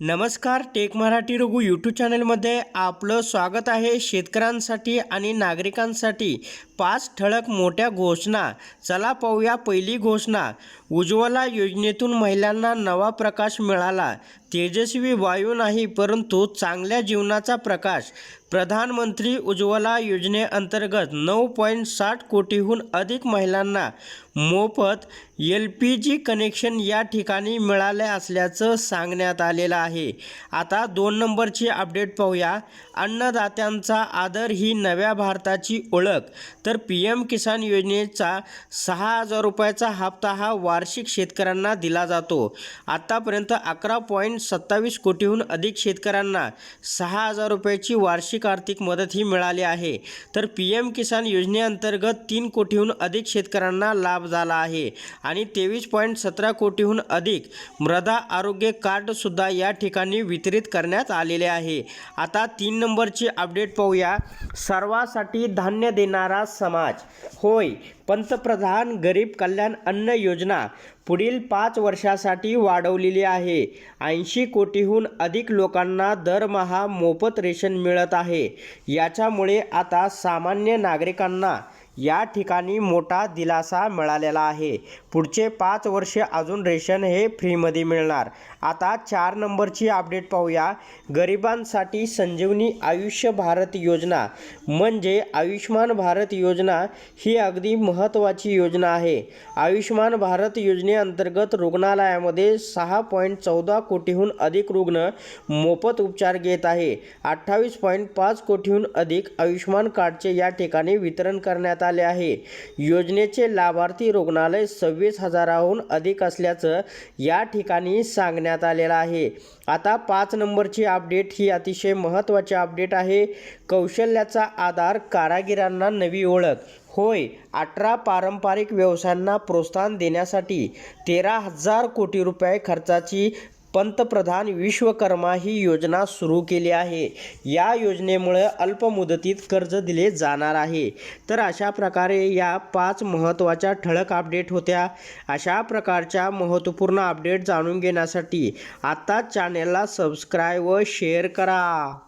नमस्कार take Marathi Raghu YouTube चॅनलमध्ये आपलं स्वागत आहे शेतकऱ्यांसाठी आणि नागरिकांसाठी पाच ठळक मोठ्या घोषणा. चला पाहूया पहिली घोषणा. उज्ज्वला योजनेतून महिलांना नवा प्रकाश मिळाला. तेजस्वी वायू नाही परंतु चांगल्या जीवनाचा प्रकाश. प्रधानमंत्री उज्ज्वला योजनेअंतर्गत नऊ पॉईंट साठ कोटीहून अधिक महिलांना मोफत एल पी जी कनेक्शन या ठिकाणी मिळाले असल्याचं सांगण्यात आलेलं आहे. आता दोन नंबरची अपडेट पाहूया. अन्नदात्यांचा आदर ही नव्या भारताची ओळख. तर पी एम किसान योजनेचा सहा हजार रुपयाचा हप्ता हा वार्षिक शेतकऱ्यांना दिला जातो. आत्तापर्यंत अकरा पॉईंट सत्तावीस कोटीहून अधिक शेतकऱ्यांना सहा हजार रुपयाची वार्षिक आर्थिक मदत ही मिळाली आहे. तर पी एम किसान योजनेअंतर्गत तीन कोटीहून अधिक शेतकऱ्यांना लाभ झाला आहे आणि तेवीस पॉईंट सतरा कोटीहून अधिक मृदा आरोग्य कार्डसुद्धा या ठिकाणी वितरित करण्यात आलेले आहे. आता तीन नंबरची अपडेट पाहूया. सर्वासाठी धान्य देणारा समाज. होय पंतप्रधान गरीब कल्याण अन्न योजना पुढील पाच वर्षासाठी वाढवलेली आहे. ऐंशी कोटीहून अधिक लोकांना दरमहा मोफत रेशन मिळत आहे. आहे. याच्यामुळे आता सामान्य नागरिकांना या ठिकाणी मोठा दिलासा मिळालेला आहे. पुढचे पाच वर्षे अजून रेशन हे फ्रीमध्ये मिळणार. आता चार नंबरची अपडेट पाहूया. गरिबांसाठी संजीवनी आयुष्य भारत योजना म्हणजे आयुष्मान भारत योजना ही अगदी महत्त्वाची योजना आहे. आयुष्मान भारत योजनेअंतर्गत रुग्णालयामध्ये सहा पॉईंट चौदा कोटीहून अधिक रुग्ण मोफत उपचार घेत आहे. अठ्ठावीस पॉईंट पाच कोटीहून अधिक आयुष्मान कार्डचे या ठिकाणी वितरण करण्यात आले आहे. योजनेचे लाभार्थी रुग्णालय सव्वीस हजाराहून अधिक असल्याचं या ठिकाणी सांगण्यात आलेलं आहे. आता पाच नंबरची अपडेट ही अतिशय महत्त्वाची अपडेट आहे. कौशल्याचा आधार कारागिरांना नवी ओळख. होय अठरा पारंपरिक व्यवसायांना प्रोत्साहन देण्यासाठी तेरा हजार कोटी रुपये खर्चाची पंतप्रधान विश्वकर्मा ही योजना सुरू केली आहे. या योजनेमुळे अल्पमुदतीत कर्ज दिले जाणार आहे. तर अशा प्रकारे या पाच महत्त्वाच्या ठळक अपडेट होत्या. अशा प्रकारच्या महत्त्वपूर्ण अपडेट जाणून घेण्यासाठी आत्ताच चॅनेलला सबस्क्राईब व शेअर करा.